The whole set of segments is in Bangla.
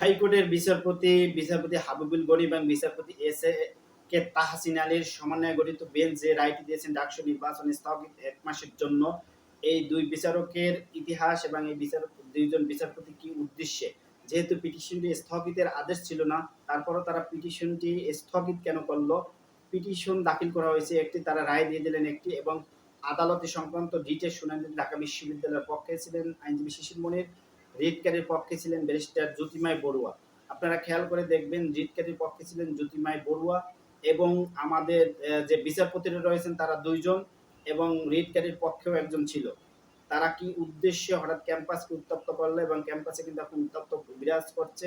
হাইকোর্টের বিচারপতি বিচারপতি হাবিবুল গনি এবং বিচারপতি এস এ কে তাহসিন আলীর সমন্বয়ে গঠিত বেঞ্চ যে রায়টি দিয়েছেন ডাকসু নির্বাচন স্থগিত এক মাসের জন্য, এই দুই বিচারকের ইতিহাস এবং এই বিচার, দুইজন বিচারপতি কি উদ্দেশ্যে? যেহেতু পিটিশনটি স্থগিতের আদেশ ছিল না, তারপরও তারা পিটিশনটি স্থগিত কেন করল? পিটিশন দাখিল করা হয়েছে, একটি তারা রায় দিয়ে দিলেন একটি এবং আদালতে সংক্রান্ত রিটের শুনানি ঢাকা বিশ্ববিদ্যালয়ের পক্ষে ছিলেন আইনজীবী শিশির মনির। রিটকারীর পক্ষে ছিলেন ব্যারিস্টার জ্যোতিমাই বড়ুয়া। আপনারা খেয়াল করে দেখবেন রিটকারীর পক্ষে ছিলেন জ্যোতিমাই বড়ুয়া এবং আমাদের যে বিচারপতিরা রয়েছেন তারা দুইজন এবং রিটকারীর পক্ষেও একজন ছিল। তারা কি উদ্দেশ্যে হঠাৎ ক্যাম্পাসকে উত্তপ্ত করল এবং ক্যাম্পাসে কিন্তু এখন উত্তপ্ত বিরাজ করছে,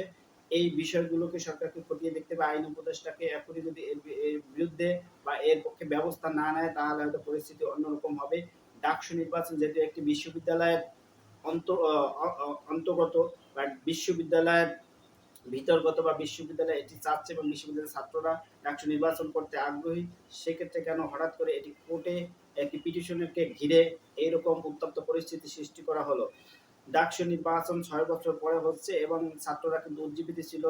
এই বিষয়গুলোকে সরকারকে খতিয়ে দেখতে হবে। আইন উপদেষ্টাকে এখনই যদি এর বিরুদ্ধে বা এর পক্ষে ব্যবস্থা না নেয়, তাহলে হয়তো পরিস্থিতি অন্যরকম হবে। ডাকসু নির্বাচন যেহেতু একটি বিশ্ববিদ্যালয়ের অন্ত অন্তর্গত বা বিশ্ববিদ্যালয়ের ভিতরগত বা বিশ্ববিদ্যালয় এটি চাচ্ছে এবং বিশ্ববিদ্যালয়ের ছাত্ররা ডাকসু নির্বাচন করতে আগ্রহী, সেক্ষেত্রে কেন হঠাৎ করে এটি কোর্টে একটি পিটিশনকে ঘিরে এইরকম উত্তপ্ত পরিস্থিতি সৃষ্টি করা হলো? ডাকসু নির্বাচন ছয় বছর পরে হচ্ছে এবং ছাত্ররা কিন্তু উজ্জীবিত ছিল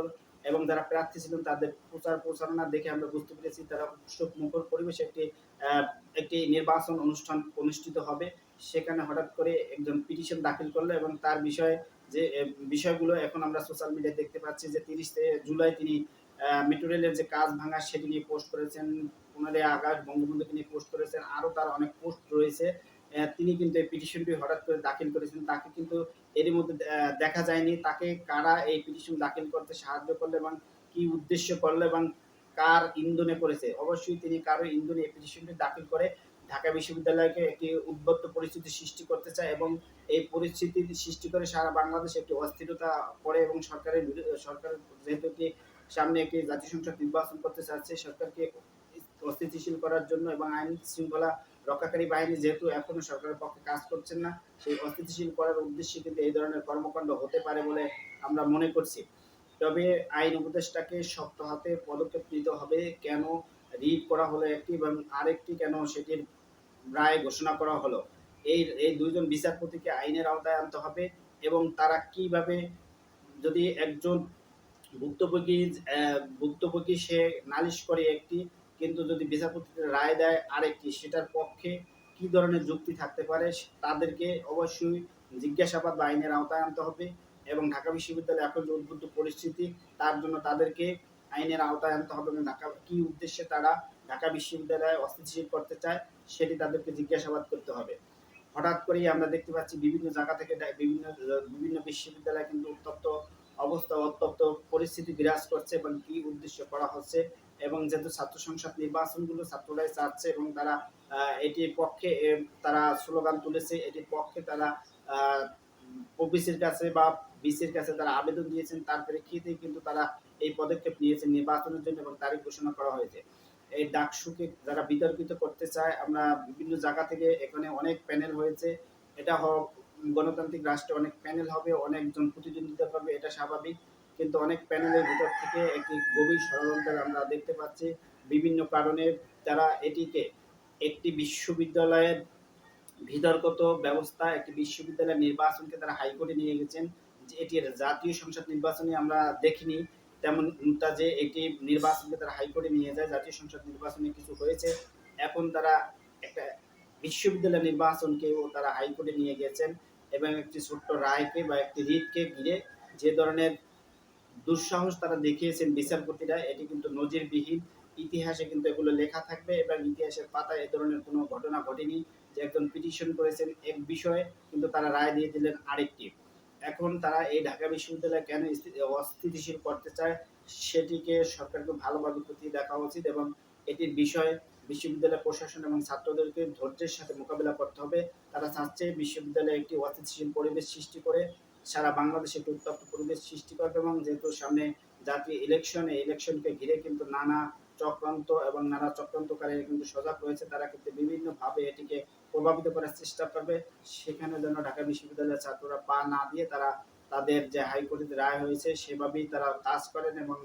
এবং যারা প্রার্থী ছিলেন তাদের প্রচার প্রচারণা দেখে আমরা বুঝতে পেরেছি তারা উৎসব মুখর পরিবেশে একটি একটি নির্বাচন অনুষ্ঠান অনুষ্ঠিত হবে। সেখানে হঠাৎ করে একজন পিটিশন দাখিল করল এবং তার বিষয়ে যে বিষয়গুলো এখন আমরা সোশ্যাল মিডিয়ায় দেখতে পাচ্ছি যে তিরিশ জুলাই তিনি মেট্রো রেলের যে কাজ ভাঙা সেটি নিয়ে পোস্ট করেছেন, পনেরোই আগস্ট বঙ্গবন্ধুকে নিয়ে পোস্ট করেছেন, আরও তার অনেক পোস্ট রয়েছে। তিনি কিন্তু এই পিটিশনটি হঠাৎ করে দাখিল করেছেন। তাকে কিন্তু এরই মধ্যে দেখা যায়নি। তাকে কারা এই পিটিশন দাখিল করতে সাহায্য করল এবং কি উদ্দেশ্য করল এবং কার ইন্ধনে করেছে অবশ্যই তিনি কারও ইন্ধনে এই পিটিশনটি দাখিল করে ঢাকা বিশ্ববিদ্যালয়কে একটি উদ্বত্ত পরিস্থিতি সৃষ্টি করতে চায় এবং এই পরিস্থিতি সৃষ্টি করে সারা বাংলাদেশে একটি অস্থিরতা করে এবং সরকারের সরকার যেহেতু একটি সামনে একটি জাতীয় সংসদ নির্বাচন করতে চাচ্ছে, সরকারকে অস্থিতিশীল করার জন্য এবং আইন শৃঙ্খলা রক্ষাকারী বাহিনী যেহেতু এখনও সরকারের পক্ষে কাজ করছেন না, সেই অস্থিতিশীল করার উদ্দেশ্যে কিন্তু এই ধরনের কর্মকাণ্ড হতে পারে বলে আমরা মনে করছি। তবে আইন উপদেষ্টাকে শক্ত হাতে পদক্ষেপ নিতে হবে কেন? রিড করা হলো একটি এবং আরেকটি কেন? সেটির রায় ঘোষণা করা হলো। এই এই দুইজন বিচারপতিকে আইনের আওতায় আনতে হবে এবং তারা কীভাবে যদি একজন ভুক্তভোগী ভুক্তভোগী সে নালিশ করে একটি, কিন্তু যদি বিচারপতি রায় দেয় আরেকটি, সেটার পক্ষে কি ধরনের যুক্তি থাকতে পারে, তাদেরকে অবশ্যই জিজ্ঞাসাবাদ বা আইনের আওতায় আনতে হবে এবং ঢাকা বিশ্ববিদ্যালয়ে এখন যে উদ্বুদ্ধ পরিস্থিতি, তার জন্য তাদেরকে আইনের আওতায় আনতে হবে এবং ঢাকা, কি উদ্দেশ্যে তারা ঢাকা বিশ্ববিদ্যালয়ে অস্থিতিশীল করতে চায়, সেটি তাদেরকে জিজ্ঞাসাবাদ করতে হবে। হঠাৎ করেই আমরা দেখতে পাচ্ছি বিভিন্ন জায়গা থেকে বিভিন্ন বিভিন্ন বিশ্ববিদ্যালয়ে কিন্তু উত্তপ্ত অবস্থা উত্তপ্ত পরিস্থিতি বিরাজ করছে এবং কি উদ্দেশ্য করা হচ্ছে এবং যেহেতু ছাত্র সংসদ নির্বাচনগুলো ছাত্ররাই চাচ্ছে এবং তারা এটির পক্ষে তারা স্লোগান তুলেছে, এটির পক্ষে তারা ওবিসির কাছে বা বিসির কাছে তারা আবেদন দিয়েছেন, তার প্রেক্ষিতে কিন্তু তারা এই পদক্ষেপ নিয়েছেন নির্বাচনের জন্য এবং তারিখ ঘোষণা করা হয়েছে। এই ডাকসুকে যারা বিতর্কিত করতে চায়, আমরা বিভিন্ন জায়গা থেকে এখানে অনেক প্যানেল হয়েছে। এটা হোক গণতান্ত্রিক রাষ্ট্রে অনেক প্যানেল হবে, অনেকজন প্রতিদ্বন্দ্বিতা করবে, এটা স্বাভাবিক। কিন্তু অনেক প্যানেলের ভিতর থেকে একটি গভীর ষড়যন্ত্র আমরা দেখতে পাচ্ছি বিভিন্ন কারণে তারা এটিকে একটি বিশ্ববিদ্যালয়ের ভিতরগত ব্যবস্থা, একটি বিশ্ববিদ্যালয়ের নির্বাচনকে তারা হাইকোর্টে নিয়ে গেছেন। যে এটির জাতীয় সংসদ নির্বাচনে আমরা দেখিনি। তেমন তা যে একটি নির্বাচনকে তারা হাইকোর্টে নিয়ে যায়, জাতীয় সংসদ নির্বাচনে কিছু হয়েছে, এখন তারা একটা বিশ্ববিদ্যালয় নির্বাচনকেও তারা হাইকোর্টে নিয়ে গেছেন এবং একটি ছোট্ট রায়কে বা একটি রিটকে ঘিরে যে ধরনের দুঃসাহস তারা দেখিয়েছেন বিচারপতিরা, এটি কিন্তু নজিরবিহীন। ইতিহাসে কিন্তু এগুলো লেখা থাকবে এবং ইতিহাসের পাতায় এ ধরনের কোনো ঘটনা ঘটেনি যে একজন পিটিশন করেছেন এক বিষয়ে, কিন্তু তারা রায় দিয়ে দিলেন আরেকটি। এখন তারা এই ঢাকা বিশ্ববিদ্যালয় কেন অস্থিতিশীল করতে চায়, সেটিকে সরকারকে ভালোভাবে খতিয়ে দেখা উচিত এবং এটির বিষয়ে বিশ্ববিদ্যালয় প্রশাসন এবং ছাত্রদেরকে ধৈর্যের সাথে মোকাবিলা করতে হবে। তারা চাচ্ছে বিশ্ববিদ্যালয়ে একটি অস্থিতিশীল পরিবেশ সৃষ্টি করে, সারা বাংলাদেশে একটি উত্তপ্ত পরিবেশ সৃষ্টি করবে এবং যেহেতু সামনে জাতীয় ইলেকশন এই ইলেকশনকে ঘিরে কিন্তু নানা চক্রান্ত এবং নানা চক্রান্তকারী কিন্তু সজাগ রয়েছে, তারা কিন্তু বিভিন্নভাবে এটিকে প্রভাবিত করার চেষ্টা করবে, সেখানে যেন ঢাকা বিশ্ববিদ্যালয়ের ছাত্ররা পা না দিয়ে তারা তাদের যে হাইকোর্টের রায় হয়েছে, সেভাবেই তারা কাজ করেন এবং